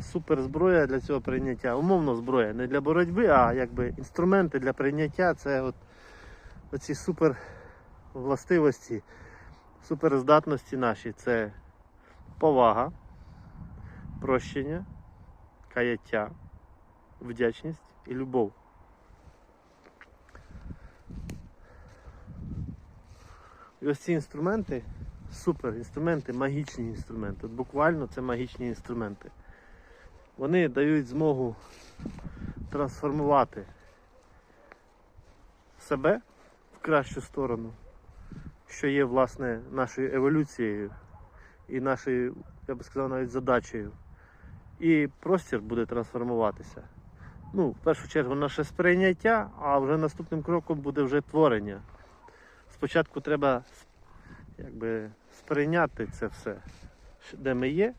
Супер зброя для цього прийняття. Умовно зброя, не для боротьби, а якби інструменти для прийняття це от оці супер властивості, суперздатності наші. Це повага, прощення, каяття, вдячність і любов. І ось ці інструменти, супер інструменти, магічні інструменти. От буквально це магічні інструменти. Вони дають змогу трансформувати себе в кращу сторону, що є власне нашою еволюцією і нашою, я би сказав, навіть задачею. І простір буде трансформуватися. Ну, в першу чергу наше сприйняття, а вже наступним кроком буде вже творення. Спочатку треба якби, сприйняти це все, де ми є,